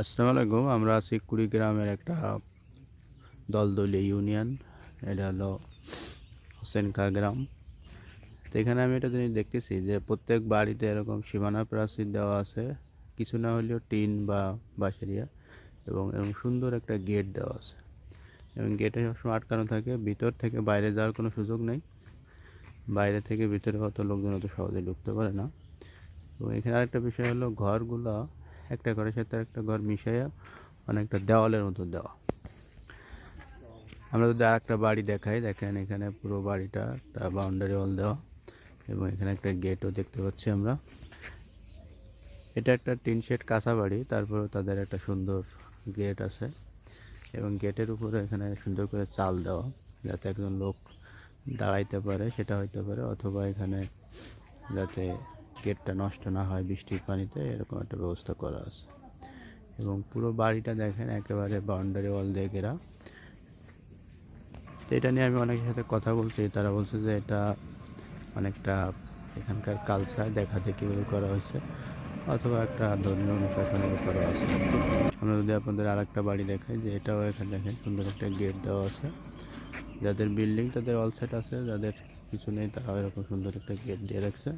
আসসালামু আলাইকুম, আমরা আছি কুড়িগ্রামের একটা দলদলীয় ইউনিয়ন। এটা হলো হোসেনকা গ্রাম। তো এখানে আমি একটা জিনিস দেখতেছি যে প্রত্যেক বাড়িতে এরকম সীমানা প্রাচীর দেওয়া আছে। কিছু না হলেও টিন বা বাঁশেরিয়া এবং এরকম সুন্দর একটা গেট দেওয়া আছে। এবং গেটে সবসময় আটকানো থাকে। ভিতর থেকে বাইরে যাওয়ার কোনো সুযোগ নেই। বাইরে থেকে ভিতরে অত লোকজন অত সহজে ঢুকতে পারে না। এবং এখানে আরেকটা বিষয় হলো ঘরগুলো একটা ঘরের সাথে একটা ঘর মিশাইয়া অনেকটা দেওয়ালের মতো দেওয়া। আমরা যদি আর একটা বাড়ি দেখাই, দেখেন এখানে পুরো বাড়িটা, একটা বাউন্ডারি ওয়াল দেওয়া এবং এখানে একটা গেটও দেখতে পাচ্ছি আমরা। এটা একটা টিন শেড কাঁচা বাড়ি, তারপরেও তাদের একটা সুন্দর গেট আছে এবং গেটের উপরে এখানে সুন্দর করে চাল দেওয়া যাতে একজন লোক দাঁড়াইতে পারে, সেটা হইতে পারে অথবা এখানে যাতে গেটটা নষ্ট না হয়, বৃষ্টির পানিতে এরকম একটা ব্যবস্থা করা আছে। এবং পুরো বাড়িটা দেখেন, একেবারে বাউন্ডারি ওয়াল দিয়ে ঘেরা। তো এটা নিয়ে আমি অনেকের সাথে কথা বলছি, তারা বলছে যে এটা অনেকটা এখানকার কালচার দেখা দেখি বলে করা হয়েছে, অথবা একটা ধর্মীয় অনুশাসনের করা আছে। আমরা যদি আপনাদের আর একটা বাড়ি দেখাই, যে এটাও এখানে দেখেন, সুন্দর একটা গেট দেওয়া আছে। যাদের বিল্ডিং তাদের অল সেট আছে, যাদের কিছু নেই, তারাও এরকম সুন্দর একটা গেট দিয়ে রাখছে।